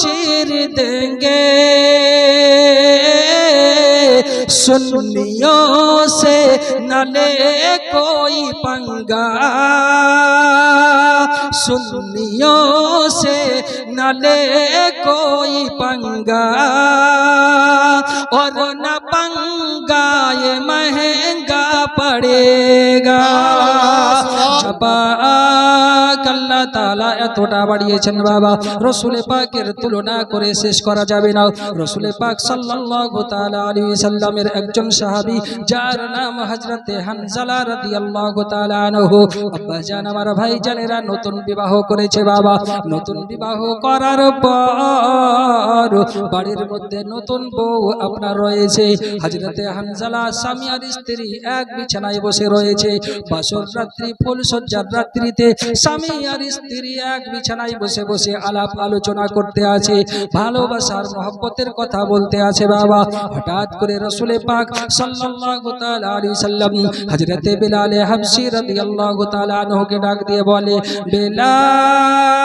और न पागी को हम चीर देंगे सुन्नियों से न ले कोई पंगा सुन्नियों से न ले कोई पंगा और न पंगा ये महंगा ভাই নতুন বিবাহ করেছে বাবা। নতুন বিবাহ করার পর বাড়ির মধ্যে নতুন বউ আপনার রয়েছে। হাজরতে হানজালা স্বামী আর স্ত্রী এক বিছানা বিছানায় বসে রয়েছে। বাসর রাত্রি, ফুল সজ্জার রাত্রিতে স্বামী আর স্ত্রী এক বিছানায় বসে বসে আলাপ আলোচনা করতে আছে। ভালোবাসার মহব্বতের কথা বলতে আছে বাবা। হঠাৎ করে রসুলে পাক সাল্লাল্লাহু তাআলা আলাইহি সাল্লাম হযরতে বিলাল হাবশী রাদিয়াল্লাহু ডাক দিয়ে বলে বিলাল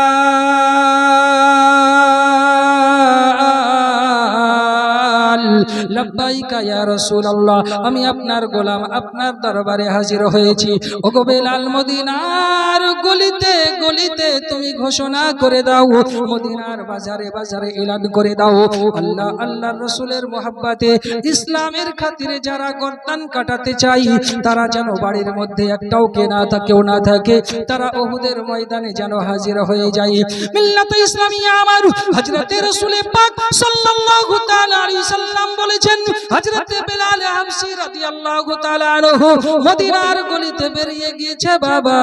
আমি আপনার গোলাম, আপনার দরবারে হাজির হয়েছি। ওগো বেলাল, মদিনার গলিতে গলিতে তুমি ঘোষণা করে দাও, মদিনার বাজারে বাজারে এলান করে দাও। আল্লাহ, আল্লাহর রাসূলের মোহাব্বতে ইসলামের খাতিরে যারা গর্দান কাটাতে চাই, তারা যেন বাড়ির মধ্যে একটাও কেনা থাকেও না থাকে, তারা ওহুদের ময়দানে যেন হাজির হয়ে যায়। মিল্লাত ইসলামিয়া আমার হযরতে রাসূলে পাক সাল্লাল্লাহু তাআলা আলাইহি সাল্লাম বলেছেন, হযরতে বেলাল হাবশী রাদিয়াল্লাহু তাআলা আনহু, মদিনার গলিতে বেরিয়ে গিয়েছে বাবা।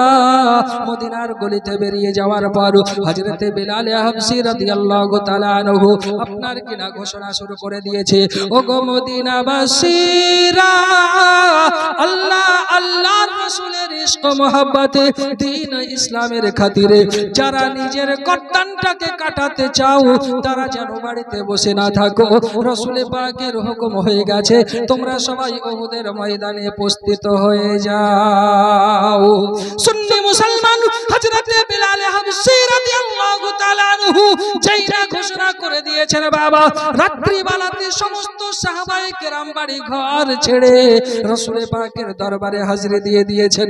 মদিনার গলিতে বেরিয়ে যাওয়ার পর হযরতে বেলাল হাবশী রাদিয়াল্লাহু তাআলা আনহু আপনার কিনা ঘোষণা শুরু করে দিয়েছে ও গো মদিনাবাসীরা, আল্লাহ, আল্লাহর রাসূলের ইশক মহব্বতে দ্বীন ইসলামের খাতিরে যারা নিজের কর্তানটাকে কাটাতে চাও, তারা যেন বাড়িতে বসে না থাকো। রসুলে পাকের হুকুম হয়ে গেছে, তোমরা সবাই ওহুদের ময়দানে উপস্থিত হয়ে যাও। সুন্নি মুসলমান হযরতে বিলাল হাবশী রাদিয়াল্লাহু তাআলা আনহু যেইরা ঘোষণা করে দিয়েছেন, বাবা, রাত্রিবেলাতে সমস্ত সাহাবায়ে কেরাম বাড়ি ঘর ছেড়ে রসুলে পাকের দরবারে হাজিরি দিয়ে দিয়েছেন।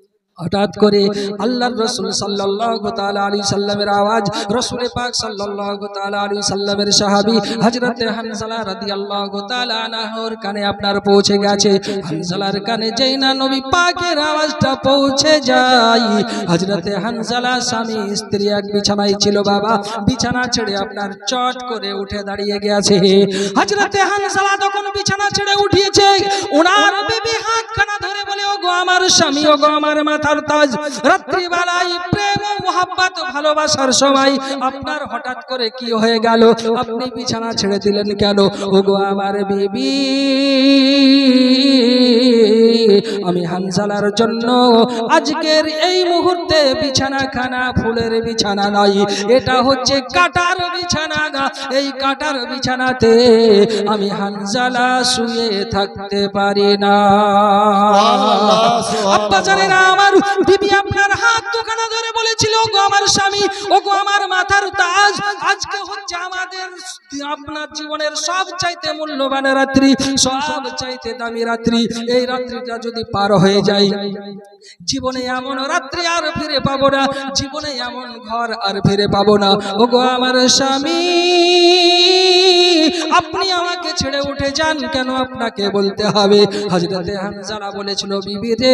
হঠাৎ করে আল্লাহর রসুল সাল্লামের আওয়াজ, রসুল পাক সাল্লামের সাহাবী হযরতে হানজালা রাদিয়াল্লাহু তাআলা আনহুর কানে আপনার পৌঁছে গেছে। হানজালার কানে যেই না নবী পাকের আওয়াজটা পৌঁছে যায়। হযরতে হানজালা স্বামী, স্ত্রী এক বিছানায় ছিল বাবা। বিছানা ছেড়ে আপনার চট করে উঠে দাঁড়িয়ে গেছে। হযরতে হানসালা তখন বিছানা ছেড়ে উঠিয়েছে। ওনার বিবি হাতখানা ধরে বলে ও গো আমার স্বামী ও গো আমার মাথার তাজ রাত্রিবেলায় প্রেম ও মোহাব্বত ভালোবাসার সময় আপনার হঠাৎ করে কি হয়ে গেল? আপনি বিছানা ছেড়ে দিলেন কেন? ও গো আমার বিবি আমি হানজালার জন্য আজকের এই মুহূর্তে বিছানা খানা ফুলের বিছানা নয়। এটা হচ্ছে কাটার বিছানা গা এই কাটার বিছানাতে আমি হানজালা শুয়ে থাকতে পারি না। না আমার ধরে বলেছিল গো আমার স্বামী ও আপনার জীবনের সব চাইতে মূল্যবান রাত্রি, সব চাইতে দামি রাত্রি, এই রাত্রিটা যদি পার হয়ে যায়, জীবনে এমন রাত্রি আর ফিরে পাবো না, জীবনে এমন ঘর আর ফিরে পাবো না। ও গো আমার স্বামী, আপনি আমাকে ছেড়ে উঠে যান কেন আপনাকে বলতে হবে? হজরতে হামজারা বলেছিল, বিবি রে,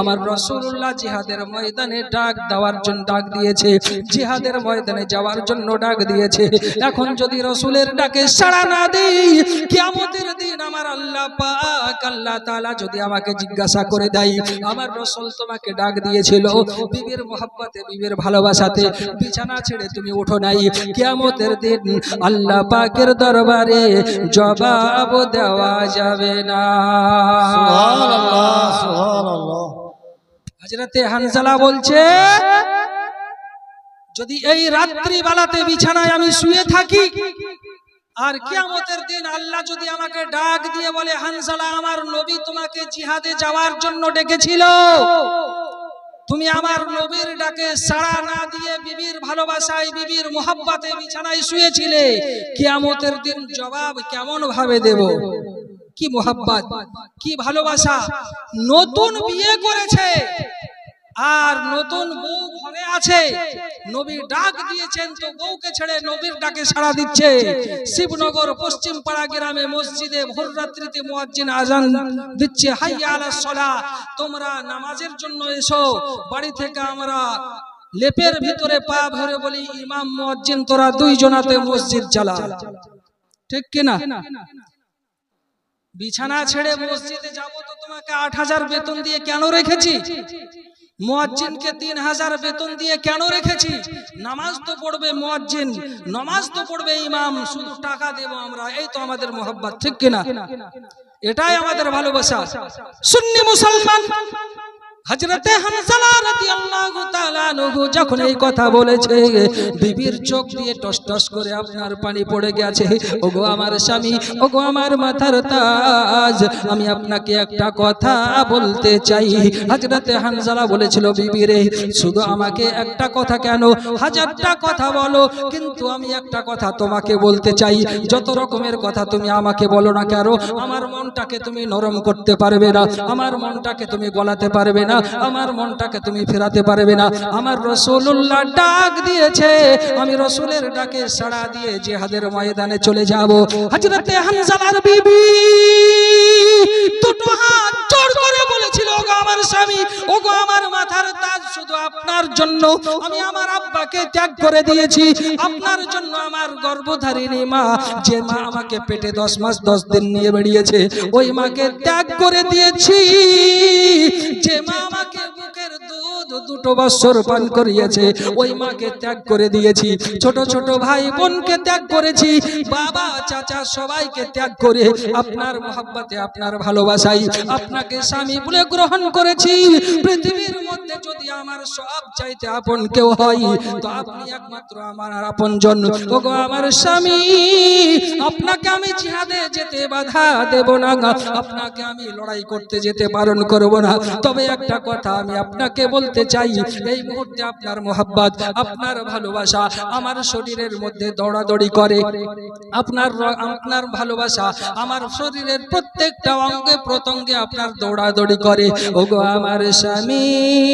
আমার রসুল্লাহ জিহাদের ময়দানে ডাক দেওয়ার জন্য ডাক দিয়েছে, জিহাদের ময়দানে যাওয়ার জন্য ডাক দিয়েছে। এখন যদি রসুলের ডাকে সাড়া না দিই। কিয়ামতের দিন আমার আল্লাহ পাক আল্লাহ তাআলা যদি আমাকে জিজ্ঞাসা করে দেয় আমার রসুল তোমাকে ডাক দিয়েছিল বিবির মোহাব্বতে বিবির ভালোবাসাতে বিছানা ছেড়ে তুমি ওঠো নাই। কিয়ামতের দিন আল্লাহ পাকের দরবারে জবাব দেওয়া যাবে না। সুবহানাল্লাহ সুবহানাল্লাহ। হজরতে হানজালা বলছে যদি এই রাত্রি বেলাতে বিছানায় আমি শুয়ে থাকি, আর কিয়ামতের দিন আল্লাহ যদি আমাকে ডাক দিয়ে বলে, হানজালা, আমার নবী তোমাকে জিহাদে যাওয়ার জন্য ডেকেছিল। তুমি আমার নবীর ডাকে সাড়া না দিয়ে বিবির ভালোবাসায়, বিবির মোহাব্বতে বিছানায় শুয়েছিলে, কিয়ামতের দিন জবাব কেমন ভাবে দেব? কি মোহাব্বত, কি ভালোবাসা, নতুন বিয়ে করেছে। আর নতুন বউ ঘরে আছে। নবী ডাক দিয়েছেন তো বউকে ছেড়ে নবীর ডাকে সাড়া দিচ্ছে। শিবনগর পশ্চিম পাড়া গ্রামে মসজিদে ভোর রাত্রিতে মুয়াজ্জিন আজান দিচ্ছে। হাইয়া আলাস সালাহ তোমরা নামাজের জন্য এসো। বাড়ি থেকে আমরা লেপের ভিতরে পা ভরে বলি ইমাম মুয়াজ্জিন তোরা দুই জনাতে মসজিদ চালা ঠিক কিনা? বিছানা ছেড়ে মসজিদে যাব তো তোমাকে আট হাজার বেতন দিয়ে কেন রেখেছি। মুয়াজ্জিনকে তিন হাজার বেতন দিয়ে কেন রেখেছি? নামাজ তো পড়বে মুয়াজ্জিন। নামাজ তো পড়বে ইমাম। শুধু টাকা দেব আমরা। এই তো আমাদের মোহাব্বত ঠিক কিনা? এটাই আমাদের ভালোবাসা। সুন্নি মুসলমান হযরতে হানজালা রাদিয়াল্লাহু তাআলা আনহু যখন এই কথা বলেছে, বিবির চোখ দিয়ে টস টস করে আপনার পানি পড়ে গেছে। ওগো আমার স্বামী, ওগো আমার মাথার তাজ, আমি আপনাকে একটা কথা বলতে চাই। হযরতে হানজালা বলেছিল, বিবি রে, শুধু আমাকে একটা কথা কেন? হাজারটা কথা বলো, কিন্তু আমি একটা কথা তোমাকে বলতে চাই। যত রকমের কথা তুমি আমাকে বলো না কেন, আমার মনটাকে তুমি নরম করতে পারবে না, আমার মনটাকে তুমি গলাতে পারবে না। আমার মনটাকে তুমি ফেরাতে পারবে না। আমার রসুল্লাহ ডাক দিয়েছে, আমি রসুলের ডাকে সাড়া দিয়ে জেহাদের ময়দানে চলে যাব। হানজালার বিবি দুটো হাত জোড় করে বলেছিল, ওগো আমার স্বামী, ওগো আমার মাথার তাজ শুধু আপনার জন্য। আমি আমার আব্বাকে ত্যাগ করে দিয়েছি, আপনার জন্য আমার গর্ভধারিণী মা, যে মা আমাকে পেটে দশ মাস, দশ দিন নিয়ে বেরিয়েছে ওই মাকে ত্যাগ করে দিয়েছি। যে মা আমাকে বুকের দুধ দুটো বৎসর পান করিয়েছে। ওই মাকে ত্যাগ করে দিয়েছি। ছোট ছোট ভাই বোনকে ত্যাগ করেছি। বাবা, চাচা সবাইকে ত্যাগ করে আপনার মহাব্বাতে, আপনার ভালোবাসাই আপনাকে স্বামী বলে গ্রহণ করেছি। পৃথিবীর মধ্যে যদি আমার সব চাইতে আপন কেউ হয়, তো আপনি একমাত্র আমার আপন জন। ওগো আমার স্বামী, আপনাকে আমি জিহাদে যেতে বাধা দেব না আপনাকে আমি লড়াই করতে যেতে বারণ করব না। তবে একটা কথা আমি আপনাকে বলতে চাই, এই মুহূর্তে আপনার মোহাব্বত, আপনার ভালোবাসা আমার শরীরের মধ্যে দৌড়াদৌড়ি করে। আপনার আপনার ভালোবাসা আমার শরীরের প্রত্যেকটা অঙ্গে প্রত্যঙ্গে আপনার দৌড়াদৌড়ি করে। ওগো আমার স্বামী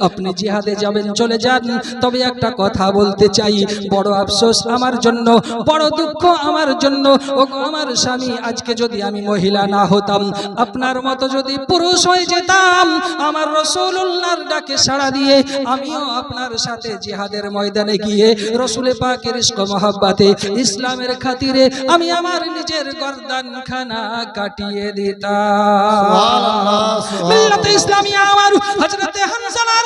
আপনি জিহাদে যাবেন চলে যান। তবে একটা কথা বলতে চাই। বড় আফসোস আমার জন্য বড় দুঃখ আমার জন্য। ওগো আমার স্বামী আজকে যদি আমি মহিলা না হতাম আপনার মতো যদি পুরুষ হয়ে যেতাম আমার রসুল্লাহর ডাকে সাড়া দিয়ে আমিও আপনার সাথে জিহাদের ময়দানে গিয়ে রসুলে পাকের ইস্ক মহাব্বাতে ইসলামের খাতিরে আমি আমার নিজের গর্দান খানা কাটিয়ে দিতাম। ইসলামিয়া আমার তাআলা আনহার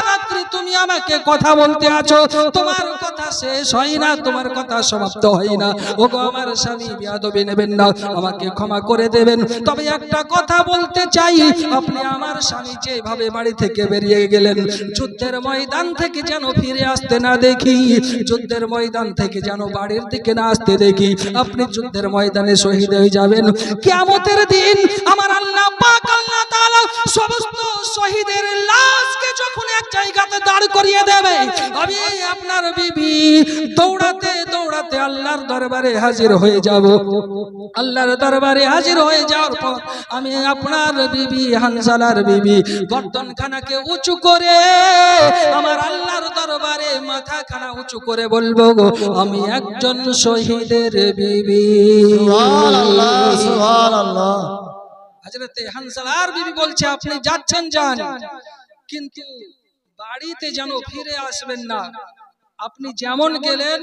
রাত্রি তুমি আমাকে কথা বলতে আছো, তোমার কথা শেষ হয় না, তোমার কথা সমাপ্ত হয় না। ও গো আমার স্বামী বিয়াদবি নেবেন না, আমাকে ক্ষমা করে দেবেন। তবে একটা কথা বলতে চাই, আপনি আমার স্বামী যেভাবে বাড়ি থেকে বেরিয়ে গেলেন, যুদ্ধের ময়দান থেকে যেন ফিরে আসতে না দেখি, যুদ্ধের ময়দান থেকে যেন বাড়ির দিকে না আসতে দেখি, আপনি যুদ্ধের ময়দানে শহীদ হয়ে যাবেন। কিয়ামতের দিন আমার আল্লাহ পাক, আল্লাহ তাআলা সমস্ত শহীদের লাশকে যখন এক জায়গাতে দাঁড় করিয়ে দেবে। আমি আপনার বিবি দৌড়াতে দৌড়াতে আল্লাহর দরবারে হাজির হয়ে যাব। আল্লাহর দরবারে হাজির হয়ে যাওয়ার পর আমি আপনার বিবি হানজালার বিবি গর্দনখানাকে উঁচু করে আমার আল্লাহর দরবারে মাথা খানা উঁচু করে বলব গো আমি একজন শহীদের বিবি। সুবহানাল্লাহ হানসালার বিবি বলছে আপনি যাচ্ছেন যান কিন্তু বাড়িতে যেন ফিরে আসবেন না। আপনি যেমন গেলেন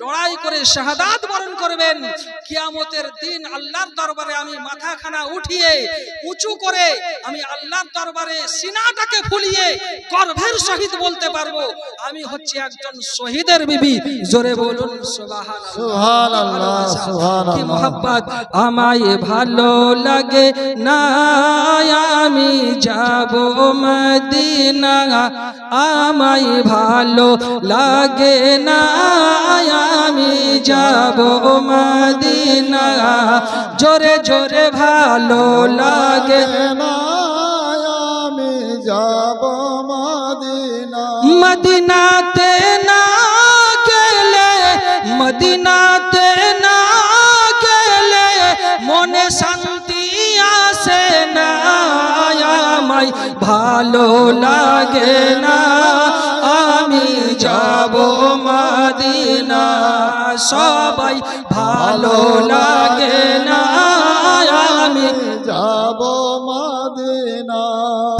লড়াই করে শাহাদাত বরণ করবেন। কিয়ামতের দিন আল্লাহর দরবারে আমি মাথাখানা উঠিয়ে উঁচু করে আমি আল্লাহর দরবারে সিনাটাকে ফুলিয়ে গর্ভের শহীদ বলতে পারব আমি হচ্ছে একজন শহীদের বিবি। জোরে বলুন কি মোহাব্বত? আমায় ভালো লাগে না আমি যাব মদিনা। আমায় ভালো লাগে না আমি যাব মদিনা। জোরে জোরে ভালো লাগে। না আমি যাব মদিনা। মদিনাতে না গেলে মদিনাতে না গেলে মনে শান্তি আসে না। আমায় ভালো লাগে না। যাব মদিনা, সবাই ভালো লাগে না। আমি যাব মদিনা।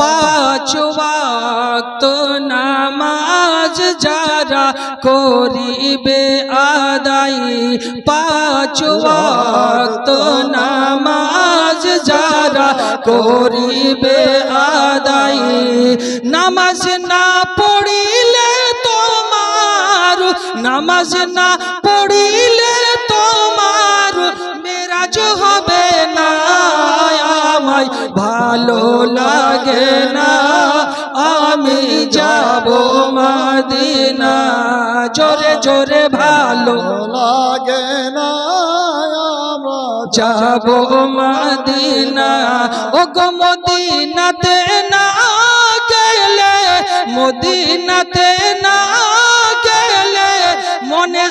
পাঁচ ওয়াক্ত নামাজ যারা করিবে আদায়, পাঁচ ওয়াক্ত নামাজ যারা করিবে আদাই নামাজ না নামাজ না পড়িলে তোমার মেরাজ হবে না। আমায় ভালো লাগে না। আমি যাব মদিনা। জোরে জোরে ভালো লাগে না। যাব মদিনা। ও গো মদিনাতে না গেলে মদিনাতে না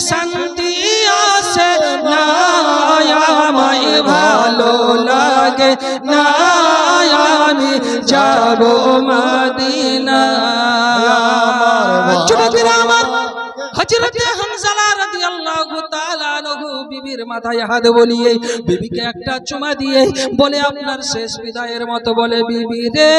শান্তি আসে না আমায় ভালো লাগে না আমি যাব মদিনা আমার হযরতে হামজালা রাদিয়াল্লাহু বিবির মাথায় হাত বলিয়ে বিবিকে একটা চুমা দিয়ে বলে, আপনার শেষ বিদায়ের মতো, বলে বিবি রে।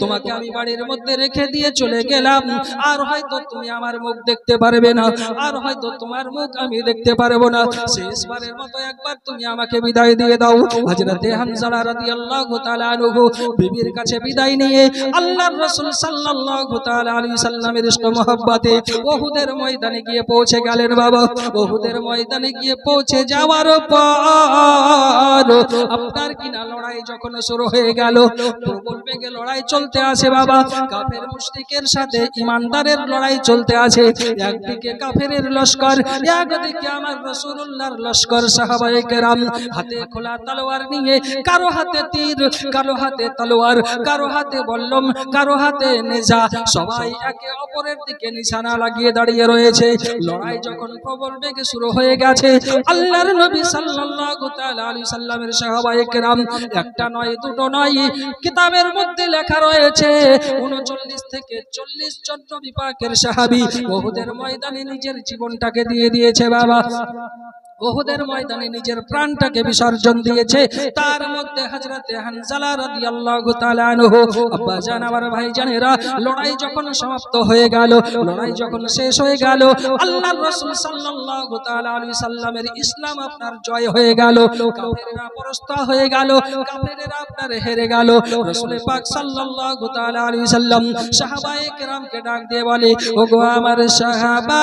তোমাকে আমি বাড়ির মধ্যে রেখে দিয়ে চলে গেলাম। আর হয়তো তুমি আমার মুখ দেখতে পারবে না। আর হয়তো তোমার মুখ আমি দেখতে পারব না। শেষবারের মতো একবার তুমি আমাকে বিদায় দিয়ে দাও। হযরতে হামজালা রাদিয়াল্লাহু তাআলা আনহু বিবির কাছে বিদায় নিয়ে আল্লাহর রাসূল সাল্লাল্লাহু তাআলা আলাইহি সাল্লামের ইশক মহব্বতে ওহুদের ময়দানে গিয়ে পৌঁছে গেলেন বাবা ওহুদের ময়দানে গিয়ে পৌঁছে যাওয়ার পর আপনার কিনা লড়াই যখন শুরু হয়ে গেল প্রবল বেগে লড়াই চলতে আছে বাবা, কাফের মুশরিকের সাথে ইমানদারের লড়াই চলতে আছে, একদিকে কাফেরের লস্কর, একদিকে আমার রাসূলুল্লাহর লস্কর সাহাবায়ে কেরাম হাতে খোলা তলোয়ার নিয়ে কারও হাতে তীর, কারও হাতে তলোয়ার, কারও হাতে বল্লম, কারও হাতে নেজা, সবাই একে অপরের দিকে নিশানা লাগিয়ে দাঁড়িয়ে রয়েছে, লড়াই যখন প্রবল বেগে শুরু হয়ে গেছে, আল্লাহর নবী সাল্লাল্লাহু তাআলা আলাইহি সাল্লামের সাহাবায়ে কেরাম, একটা নয়, দুটো নয়, কিতাবের মধ্যে লেখা রয়েছে 39 থেকে 40 জন নবী পাকের সাহাবী ওহুদের ময়দানে নিজের জীবনটাকে দিয়ে দিয়েছে বাবা। ওহুদের ময়দানে নিজের প্রাণটাকে বিসর্জন দিয়েছে। তার মধ্যে হযরতে হানজালা রাদিয়াল্লাহু তাআলা আনহু আব্বা জান আমার ভাই জানেরা লড়াই যখন সমাপ্ত হয়ে গেল, লড়াই যখন শেষ হয়ে গেল, আল্লাহর রাসূল সাল্লাল্লাহু তাআলা আলাইহি সাল্লামের ইসলাম আপনার জয় হয়ে গেল, কাফেররা পরাস্ত হয়ে গেল, কাফেররা আপনার হেরে গেল। রাসূল পাক সাল্লাল্লাহু তাআলা আলাইহি সাল্লাম সাহাবায়ে কেরামকে ডাক দিয়ে বলে, ওগো আমার সাহাবা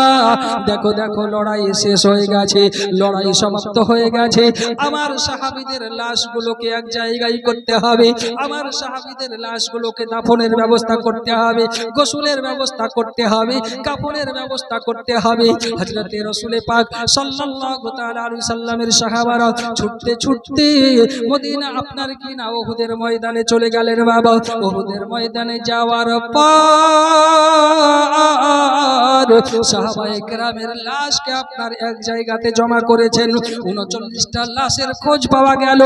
দেখো দেখো, লড়াই শেষ হয়ে গেছে, লড়াই সমাপ্ত হয়ে গেছে। আমার সাহাবীদের লাশগুলোকে এক জায়গায় করতে হবে, আমার সাহাবীদের লাশগুলোকে দাফনের ব্যবস্থা করতে হবে, গোসলের ব্যবস্থা করতে হবে, কাপড়ের ব্যবস্থা করতে হবে। হযরতে রাসূলে পাক সাল্লাল্লাহু তাআলা আলাইহি সাল্লামের সাহাবারা ছুটতে ছুটতে মদিনা আপনার কি না ওহুদের ময়দানে চলে গেলেন বাবা। ওহুদের ময়দানে যাওয়ার পর সাহাবায়ে কেরামের লাশকে আপনার এক জায়গাতে জমা করেছেন। উনচল্লিশটা লাশের খোঁজ পাওয়া গেল।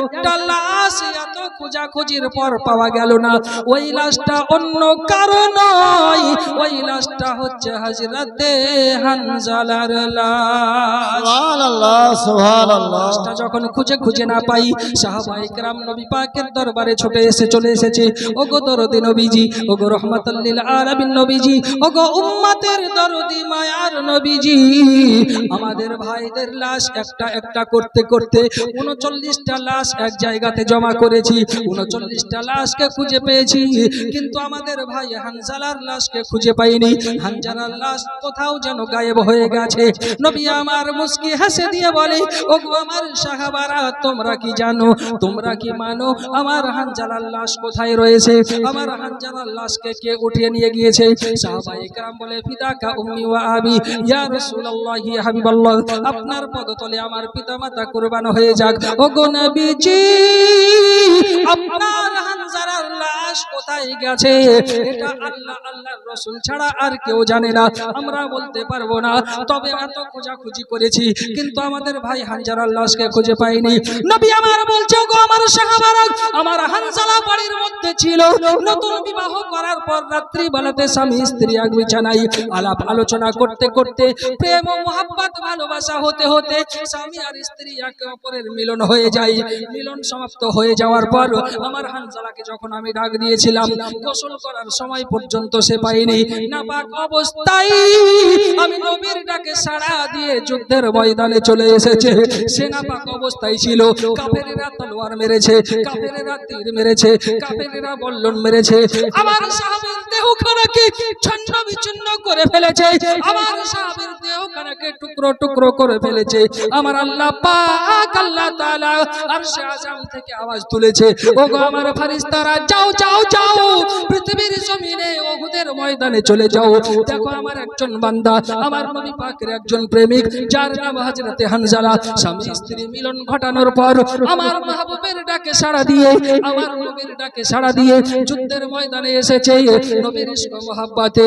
একটা লাশ এত খোঁজাখুঁজির পর পাওয়া গেল না। ওই লাশটা অন্য কারও নয়। ওই লাশটা হচ্ছে হাজরাতে হানজালার লাশ। সুবহানাল্লাহ সুবহানাল্লাহ। লাশটা যখন খুঁজে খুঁজে না পাই সাহাবাই কেরাম নবী পাকের দরবারে ছুটে এসে চলে এসেছে। ওগো দরদি নবীজি ওগো রহমাতাল্লিল আলামিন নবীজি ওগো উম্মাতের দরদি মায়ার নবীজি, আমাদের ভাইদের লাশ একটা একটা করতে করতে উনচল্লিশটা লাশ এক জায়গাতে জমা করেছি। উনচল্লিশটা লাশকে খুঁজে পেয়েছি, কিন্তু আমাদের ভাই হানজালার লাশকে খুঁজে পাইনি। হানজালার লাশ কোথাও যেন গায়েব হয়ে গেছে। নবী আমার মুস্কি হাসে দিয়ে বলে, ওগো আমার সাহাবারা, তোমরা কি জানো? তোমরা কি মানো? আমার হানজালার লাশ কোথায় রয়েছে? আমার হানজালার লাশকে কে উঠিয়ে নিয়ে গিয়েছে? কেরাম বলে, ফিদাকা উম্মি ওয়া আবি ইয়া রাসূলুল্লাহ ইয়া হাবিবাল্লাহ, আপনার পদতলে আমার পিতামাতা কুরবান হয়ে যাক। ওগো নবীজি, আপনার হানজালার লাশ কোথায় গেছে? এটা আল্লাহ, আল্লাহর রাসূল ছাড়া আর কেউ জানে না। আমরা বলতে পারব না। তবে এত খোঁজাখুঁজি করেছি, কিন্তু আমাদের ভাই হানজালার লাশকে খুঁজে পাইনি। নবী আমার বলছে গো আমার সাহাবারা, আমার হানজালা বাড়ির মধ্যে ছিল। নতুন বিবাহ করার পর রাত্রি বেলাতে স্বামী স্ত্রী এক বিছানায় আলাপ আলোচনা করতে করতে করতে প্রেম ও মোহাব্বত, ভালোবাসা হতে হতে স্বামী আর স্ত্রী একে অপরের মিলন হয়ে যায়। মিলন সমাপ্ত হয়ে যাওয়ার পর আমার হানজালাকে যখন আমি ডাক দিয়েছিলাম, গোসল করার সময় পর্যন্ত সে পাইনি নাপাক অবস্থায় আমি নবীর ডাকে সাড়া দিয়ে যুদ্ধের ময়দানে চলে এসেছে। সে নাপাক অবস্থায় ছিল। কাফেরেরা তলোয়ার মেরেছে, কাফেরেরা তীর মেরেছে, কাফেরেরা বল্লন মেরেছে। আমার সাহাবীর ছন্ন করে ফেলেছে। আমার সাহাবীর দেহখানাকে টুকরো টুকরো করে ফেলেছে। আমার আল্লাহ পাক আল্লাহ তাআলা আরশে আজম থেকে আওয়াজ তুলেছে। ওগো আমার ফারিস্তারা যাও যাও যাও। ময়দানে চলে যাও। দেখো আমার একজন বান্দা, আমার নবী পাকের একজন প্রেমিক, যার নাম হযরতে হানজালা। স্বামী স্ত্রী মিলন ঘটানোর পর আমার মাহবুবের ডাকে সাড়া দিয়ে, আমার নবীর ডাকে সাড়া দিয়ে যুদ্ধের ময়দানে এসেছে। নবীর মোহাব্বতে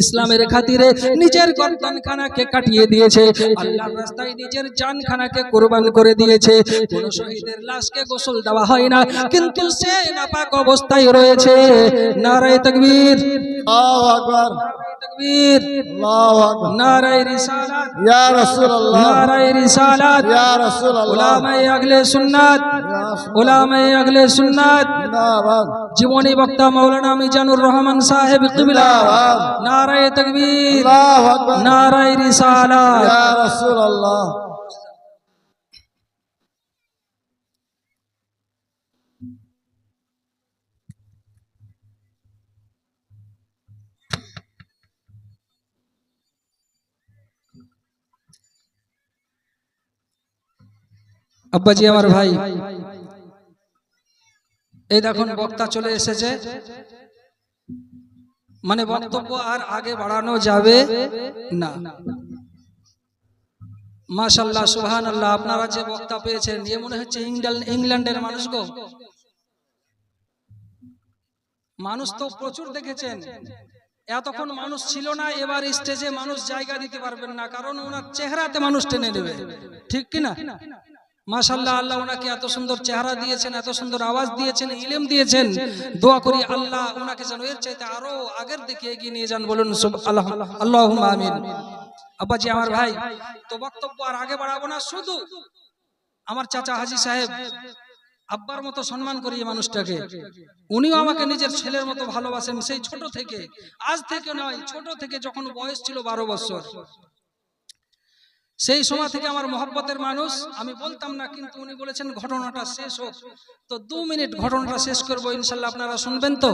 ইসলামের খাতিরে নিজের গর্দানখানাকে কাটিয়ে দিয়েছে। আল্লাহর রাস্তায় নিজের জানখানাকে কোরবান করে দিয়েছে। কোন শহীদের লাশকে গোসল দেওয়া হয় না, কিন্তু সে নাপাক অবস্থায় রয়েছে। নারায় তকবীর। আল্লাহু আকবার। তকবীর আল্লাহু আকবার। নারায় রিসালাত। ইয়া রাসূলুল্লাহ। নারায় রিসালাত। ইয়া রাসূলুল্লাহ। উলামায়ে আগলে সুন্নাত। উলামায়ে আগলে সুন্নাত। জিন্দাবাদ। জীবনী বক্তা মাওলানা মিজানুর রহমান সাহেব কিবলা। নারায় তকবীর। আল্লাহু আকবার। নারায় রিসালাত। ইয়া রাসূলুল্লাহ। আব্বাজি আমার ভাই। এই দেখুন বক্তা চলে এসেছে। মানে বক্তব্য আর আগে বাড়ানো যাবে না। মাশাল্লাহ সুহান আল্লাহ আপনারা যে বক্তা পেয়েছেন এ মনে হচ্ছে ইংল্যান্ড ইংল্যান্ডের মানুষ গো। মানুষ তো প্রচুর দেখেছেন। এতক্ষণ মানুষ ছিল না এবার স্টেজে মানুষ জায়গা দিতে পারবেন না কারণ ওনার চেহারাতে মানুষ টেনে নেবে। ঠিক কি না মাশাল্লাহ আল্লাহ ওনাকে এত সুন্দর চেহারা দিয়েছেন এত সুন্দর আওয়াজ দিয়েছেন ইলেম দিয়েছেন। দোয়া করি আল্লাহ ওনাকে যেন এর চাইতে আরও আগের দিকে এগিয়ে নিয়ে যান বলুন আল্লাহ আল্লাহ আমিন। আব্বাজি আমার ভাই। তো বক্তব্য আর আগে বাড়াবো না শুধু আমার চাচা হাজি সাহেব আব্বার মতো সম্মান করি এই মানুষটাকে। উনিও আমাকে নিজের ছেলের মতো ভালোবাসেন সেই ছোট থেকে। আজ থেকে নয় ছোট থেকে যখন বয়স ছিল বারো বছর। সেই সময় থেকে আমার মহব্বতের মানুষ আমি বলতাম না কিন্তু উনি বলেছেন ঘটনাটা শেষ হোক তো দু মিনিট ঘটনাটা শেষ করবো ইনশাল্লাহ আপনারা শুনবেন তো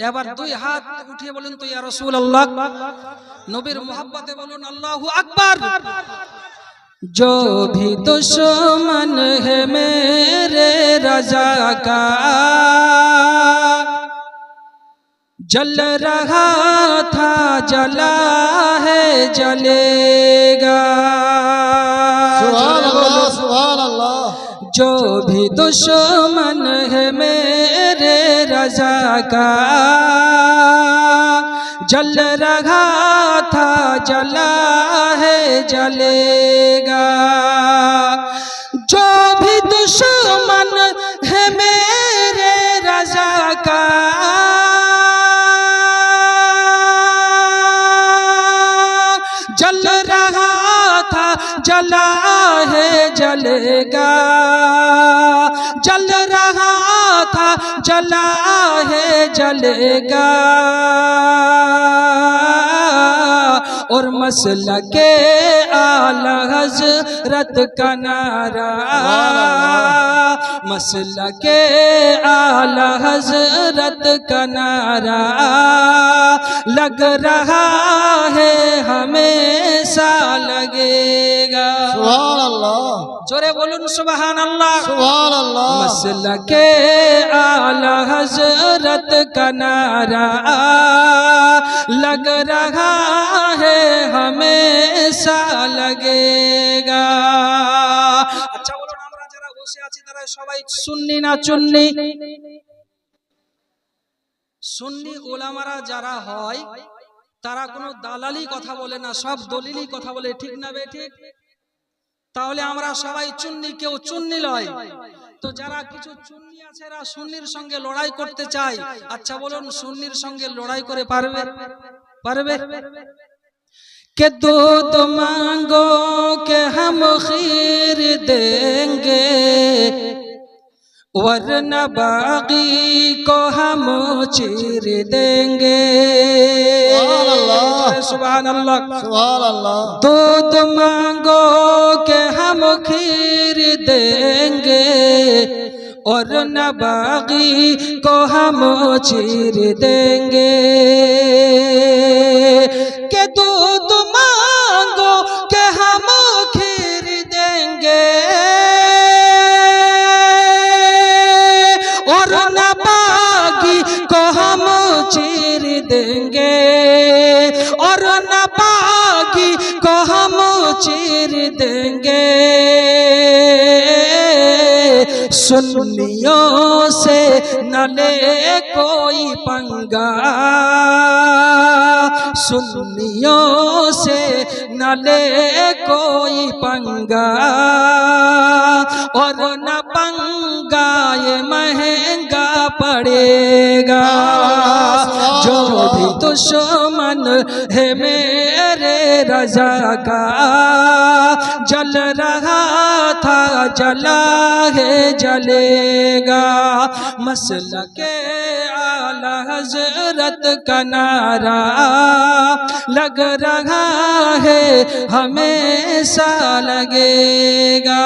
এবার দুই হাত উঠিয়ে বলেন তো ইয়া রসুল আল্লাহ নবীর মহব্বতে বলুন আল্লাহু আকবার जो भी दुश्मन है मेरे रजा का जल रहा था जला है जलेगा अल्लाह जो भी दुश्मन है मेरे रजा का जल रहा था जला है जलेगा जो भी दुश्मन کا جل رہا تھا جلا ہے جلے گا۔ اور مسئلہ کے اعلی حضرت کا نعرہ مسئلہ کے اعلی حضرت کا نعرہ لگ رہا ہے ہمیشہ لگے گا سبحان اللہ জোরে বলুন সুবাহান আল্লাহ মসলকে আলা হজরত কানারা লগ রহা হে হমেশা লগেগা আচ্ছা বলুন আমরা যারা বসে আছি তারা সবাই না ওলামারা যারা হয় তারা কোনো দালালি কথা বলে না সব দলিলি কথা বলে ঠিক না তাহলে আমরা সবাই চুন্নি কেউ চুন্নি লয়। তো যারা কিছু চুন্নি আছে এরা সুন্নির সঙ্গে লড়াই করতে চায়। আচ্ছা বলুন সুন্নির সঙ্গে লড়াই করে পারবে? পারবে? کہ دودھ مانگو کہ ہم خیر دیں گے ورنہ باغی کو ہم چیر دیں گے سبحان اللہ سبحان اللہ سبحان اللہ دودھ مانگو کہ ہم خیر دیں گے اور نہ باغی کو ہم چیر دیں گے सुन्नियों से न ले कोई पंगा सुन्नियों से न ले कोई पंगा और न पंगा ये महंगा पड़ेगा जो भी दुश्मन है मेरे रजा का जल रहा था जला है, जलेगा। मसल के आला हज़रत का नारा लग रहा है, हमेशा लगेगा।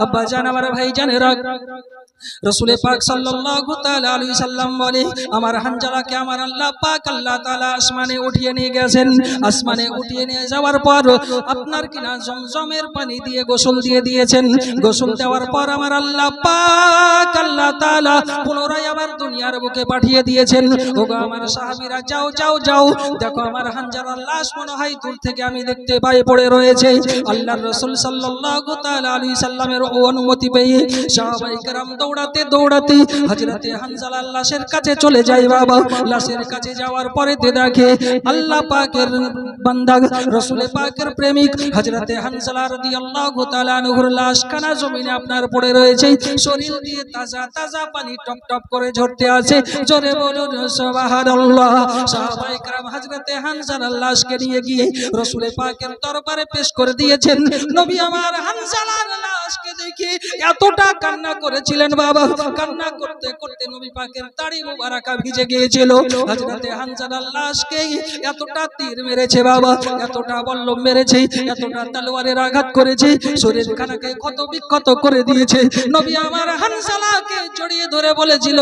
अब जान हमारा भाई जान रख। রসুলে পাক সাল্লাল্লাহু তাআলা আলাইহি সাল্লাম বলে আমার হানজালাকে আমার আল্লাহ পাক আল্লাহ তাআলা আসমানে উঠিয়ে নিয়ে গেছেন। আসমানে উঠিয়ে নিয়ে যাওয়ার পর আপনার কিনা জমজমের পানি দিয়ে গোসল দিয়ে দিয়েছেন। গোসল দেওয়ার পর আমার আল্লাহ পাক আল্লাহ তাআলা পুনরায় আবার দুনিয়ার বুকে পাঠিয়ে দিয়েছেন। ওগো আমার সাহাবীরা যাও যাও যাও দেখো আমার হানজালার লাশ মনে হয় দূর থেকে আমি দেখতে পাই পড়ে রয়েছে আল্লাহর রাসূল সাল্লাল্লাহু তাআলা আলাইহি সাল্লামের ও অনুমতি পেয়ে সাহাবায়ে কেরাম দৌড়াতে দৌড়াতে হযরতে হানজালা লাশের কাছে চলে যায় বাবা। লাশের কাছে যাওয়ার পরে তে দেখে আল্লাহ পাকের বান্দা, রাসূল পাকের প্রেমিক হযরতে হানজালা তাআলা আনহুর লাশ খানা জমিনে আপনার পড়ে রয়েছে। শরীর দিয়ে তাজা তাজা পানি টপ টপ করে ঝরতে আছে। জোরে বলুন, সুবহানাল্লাহ। সাহাবায়ে কেরাম হযরতে হানজালার লাশকে নিয়ে গিয়ে রাসূল পাকের দরবারে পেশ করে দিয়েছেন। নবী আমার হানজালার লাশকে দেখে এতটা কান্না করেছিলেন ক্ষত করে দিয়েছে। নবী আমার ধরে বলেছিল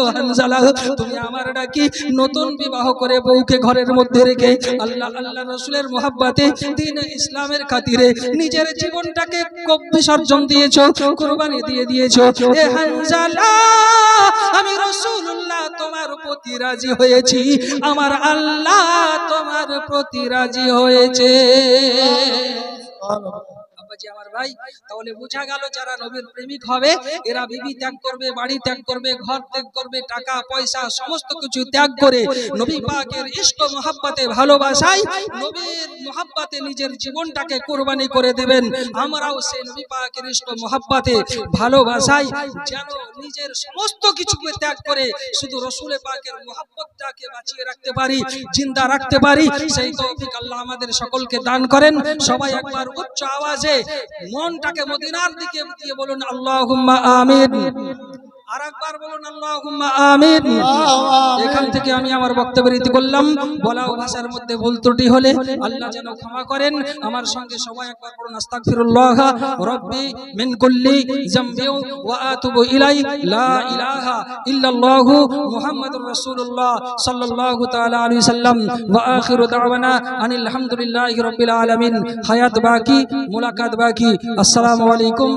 তুমি আমার ডাকি নতুন বিবাহ করে বউকে ঘরের মধ্যে রেখে আল্লাহ আল্লাহ রসুলের মোহাব্বাতে দিন ইসলামের খাতিরে নিজের জীবনটাকে বিসর্জন দিয়েছ, কুরবানি দিয়ে দিয়েছ। এ আমি রসুল্লাহ তোমার প্রতি রাজি হয়েছি। আমার আল্লাহ তোমার প্রতি রাজি হয়েছে। আব্বা আমার ভাই, তাহলে বোঝা গেল যারা নবীর প্রেমিক হবে, এরা বিবি ত্যাগ করবে, বাড়ি ত্যাগ করবে, ঘর ত্যাগ করবে, টাকা, পয়সা, সমস্ত কিছু ত্যাগ করে নবী পাকের ইষ্ট মোহাব্বতে ভালোবাসায় নবীর মোহাব্বতে নিজের জীবনটাকে কোরবানি করে দেবেন। আমরাও সেই নবী পাকের ইষ্ট মোহাব্বতে ভালোবাসায় যেন নিজের সমস্ত কিছুকে ত্যাগ করে শুধু রসুলে পাকের মোহাব্বতটাকে বাঁচিয়ে রাখতে পারি, জিন্দা রাখতে পারি। সেই তৌফিক আল্লাহ আমাদের সকলকে দান করেন। সবাই একবার উচ্চ আওয়াজে মনটাকে মদিনার দিকে দিয়ে বলুন আল্লাহ আমিন। আর একবার এখান থেকে আমি আমার বক্তব্য রীতি করলাম। বলা মধ্যে ভুল ত্রুটি হলে আল্লাহ যেন ক্ষমা করেন। আমার সঙ্গে সবাই সাল্লাল্লাহু সাল্লাম। ওয়া আনিল হায়াত বাকি, মুলাকাত বাকি। আসসালামু আলাইকুম